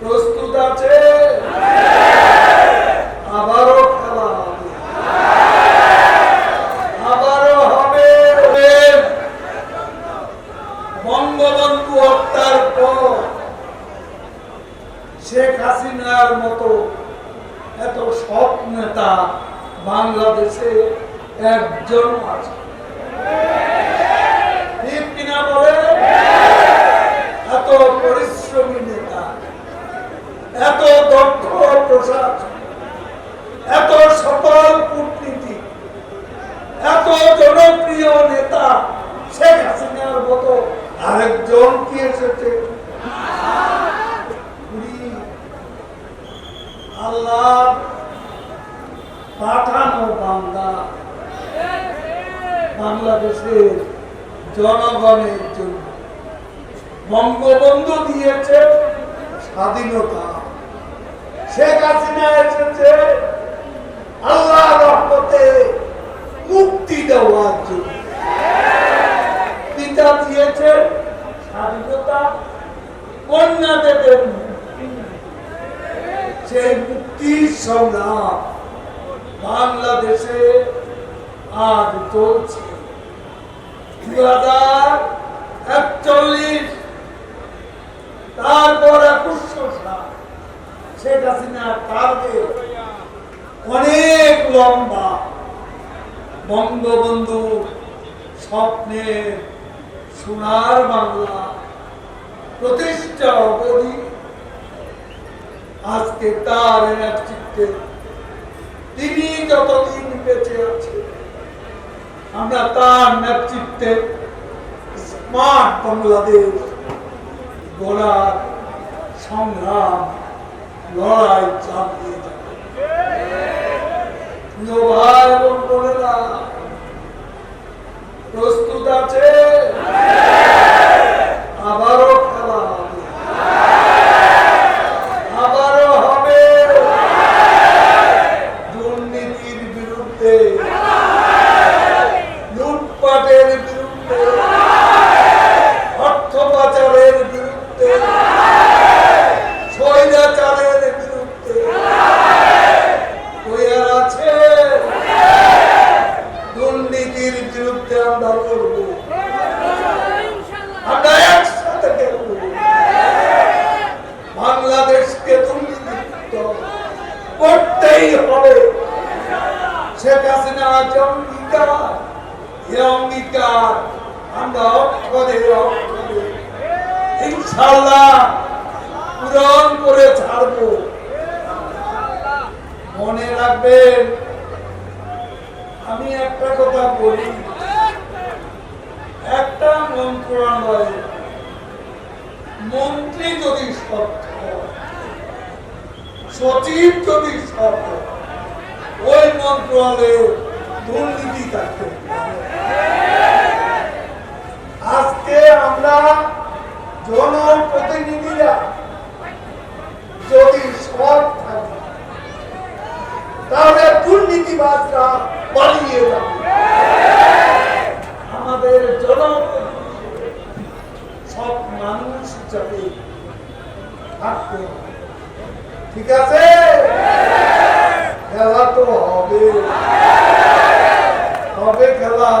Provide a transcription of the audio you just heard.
প্রস্তুত আছে? আবারও খেলা আবারও হবে। বঙ্গবন্ধু হত্যার পর শেখ হাসিনার মতো এত সৎ নেতা বাংলাদেশে একজন আছে ঠিক কিনা বলে এত পরিশ্রমী নেতা এত দক্ষ প্রশাসন এত সফল কূটনীতি, এত জনপ্রিয় নেতা শেখ হাসিনার মতো আরেকজন কি এসেছে? আল্লাহ পাঠানো বান্দা। বাংলাদেশের জনগণের জন্য বঙ্গবন্ধু দিয়েছে স্বাধীনতা। শেখ হাসিনা এসেছে আল্লাহ রহমতে মুক্তি দেওয়ার জন্য। পিতা দিয়েছে স্বাধীনতা কন্যাদের মুক্তি সেই মুক্তির সংগ্রাম বাংলাদেশে আজ চলছে। দুই হাজার একচল্লিশ, তারপর একুশশো শেখ টার্গেট অনেক লম্বা। বঙ্গবন্ধু স্বপ্নের সোনার বাংলা প্রতিষ্ঠা অবধি। আজকে তার নেতৃত্বে তিনি যতদিন বেঁচে আছে আমরা তার নেতৃত্বে স্মার্ট বাংলাদেশ গড়ার সংগ্রাম লড়াই চাপ যাব। প্রিয় ভাই এবং প্রস্তুত আছে আবারও খেলা হবে আবারও হবে দুর্নীতির বিরুদ্ধে লুটপাটের বিরুদ্ধে অর্থ পাচারের বিরুদ্ধে স্বৈরাচারের বিরুদ্ধে তৈয়ার আছে দুর্নীতির বিরুদ্ধে আমরা লড়ব। আমরা একসাথে লড়ব। বাংলাদেশকে দুর্নীতিমুক্ত করতেই হবে। শেখ হাসিনা যে অঙ্গীকার এ অঙ্গীকার আমরা অক্ষরে অক্ষরে ইনশাল্লাহ পূরণ করে ছাড়ব। মনে রাখবেন আমি একটা কথা বলি। একটা মন্ত্রণালয়ে মন্ত্রী যদি সৎ হয়, সচিব যদি সৎ হয়, ওই মন্ত্রণালয়ে দুর্নীতি থাকতে আজকে আমরা জনপ্রতিনিধিরা যদি সৎ থাকি তাহলে দুর্নীতিবাজরা পালিয়ে আমাদের জনপ্রতিনিধি সব মানুষ যাতে থাকতে ঠিক আছে? খেলা তো হবে। হবে খেলা।